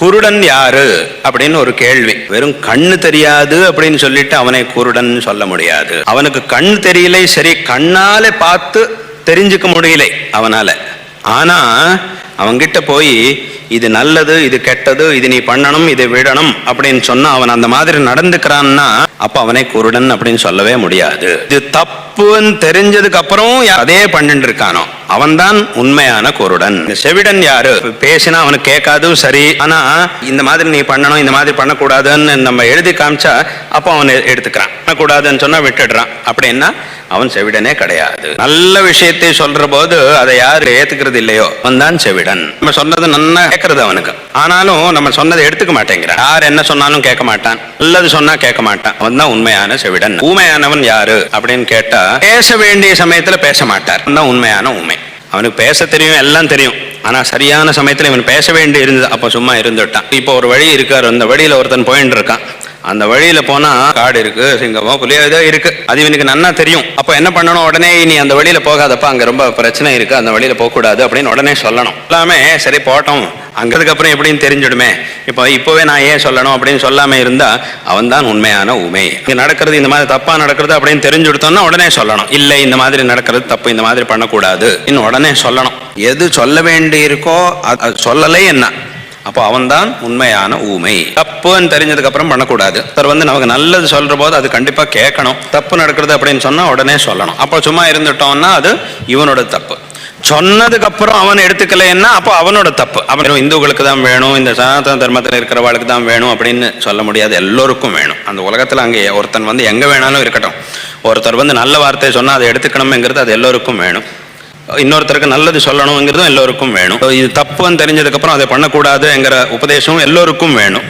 குருடன் யாரு? அப்படின்னு ஒரு கேள்வி. வெறும் கண்ணு தெரியாது அப்படின்னு சொல்லிட்டு அவனை குருடன் சொல்ல முடியாது. அவனுக்கு கண் தெரியலை சரி கண்ணாலே பார்த்து தெரிஞ்சுக்க முடியலை அவனால. ஆனா அவன்கிட்ட போய் இது நல்லது இது கெட்டது இது நீ பண்ணணும் இதை விடணும் அப்படின்னு சொன்னா அவன் அந்த மாதிரி நடந்துக்கிறான்னா அப்ப அவனை குருடன் அப்படின்னு சொல்லவே முடியாது. இது தப்புன்னு தெரிஞ்சதுக்கு அப்புறம் அதே பண்ணிட்டு இருக்கானோ? அவன்தான் உண்மையான குருடன். செவிடன் யாரு? பேசினா அவனுக்கு கேட்காது சரி. ஆனா இந்த மாதிரி நீ பண்ணணும் இந்த மாதிரி பண்ணக்கூடாதுன்னு நம்ம எழுதி காமிச்சா அப்போ அவன் எடுத்துக்கிறான். பண்ணக்கூடாதுன்னு சொன்னா விட்டுடுறான். அப்படின்னா அவன் செவிடனே கிடையாது. நல்ல விஷயத்தை சொல்ற போது அதை யாரு ஏத்துக்கிறது இல்லையோ அவன் தான் செவிடன். நம்ம சொன்னது நன்னா கேட்கறது அவனுக்கு. ஆனாலும் நம்ம சொன்னதை எடுத்துக்க மாட்டேங்கிறான். யார் என்ன சொன்னாலும் கேட்க மாட்டான். நல்லது சொன்னா கேட்க மாட்டான். அவன் தான் உண்மையான செவிடன். ஊமையானவன் யாரு அப்படின்னு கேட்டா பேச வேண்டிய சமயத்துல பேச மாட்டார். அவன் தான் உண்மையான உண்மை அவனுக்கு பேச தெரியும் எல்லாம் தெரியும். ஆனா சரியான சமயத்துல இவன் பேச வேண்டி இருந்தது அப்ப சும்மா இருந்துட்டான். இப்போ ஒரு வழி இருக்காரு. அந்த வழியில ஒருத்தன் போயின்னு இருக்கான். அந்த வழியில போனா காடு இருக்கு சிங்கமோ புலியோ ஏதோ இருக்கு. அது இவனுக்கு நன்னா தெரியும். அப்ப என்ன பண்ணணும்? உடனே நீ அந்த வழியில போகாதப்ப அங்க ரொம்ப பிரச்சனை இருக்கு. அந்த வழியில போக கூடாது அப்படின்னு உடனே சொல்லணும். எல்லாமே சரி போட்டோம். அங்கதுக்கு அப்புறம் எப்படின்னு தெரிஞ்சிடுமே. இப்போ இப்போவே நான் ஏன் சொல்லணும் அப்படின்னு சொல்லாம இருந்தா அவன் தான் உண்மையான உமை. இங்க நடக்கிறது இந்த மாதிரி தப்பா நடக்கிறது அப்படின்னு தெரிஞ்சுடுத்தோம்னா உடனே சொல்லணும். இல்லை இந்த மாதிரி நடக்கிறது தப்பு இந்த மாதிரி பண்ணக்கூடாது. இன்னும் உடனே சொல்லணும். எது சொல்ல வேண்டி இருக்கோ அது அது சொல்லலை என்ன? அப்போ அவன்தான் உண்மையான ஊமை. தப்புன்னு தெரிஞ்சதுக்கு அப்புறம் பண்ணக்கூடாது. சார் வந்து நமக்கு நல்லது சொல்ற போது அது கண்டிப்பா கேட்கணும். தப்பு நடக்கிறது அப்படின்னு சொன்னா உடனே சொல்லணும். அப்போ சும்மா இருந்துட்டோம்னா அது இவனோட தப்பு. சொன்னதுக்கு அப்புறம் அவன் எடுத்துக்கலைன்னா அப்போ அவனோட தப்பு. அவன் இந்துக்களுக்கு தான் வேணும் இந்த சனாதன தர்மத்தில் இருக்கிறவாளுக்கு தான் வேணும் அப்படின்னு சொல்ல முடியாது. எல்லோருக்கும் வேணும். அந்த உலகத்தில் அங்கே ஒருத்தன் வந்து எங்கே வேணாலும் இருக்கட்டும். ஒருத்தர் வந்து நல்ல வார்த்தையை சொன்னால் அதை எடுத்துக்கணுங்கிறது அது எல்லோருக்கும் வேணும். இன்னொருத்தருக்கு நல்லது சொல்லணுங்கிறதும் எல்லோருக்கும் வேணும். இது தப்புன்னு தெரிஞ்சதுக்கப்புறம் அதை பண்ணக்கூடாதுங்கிற உபதேசம் எல்லோருக்கும் வேணும்.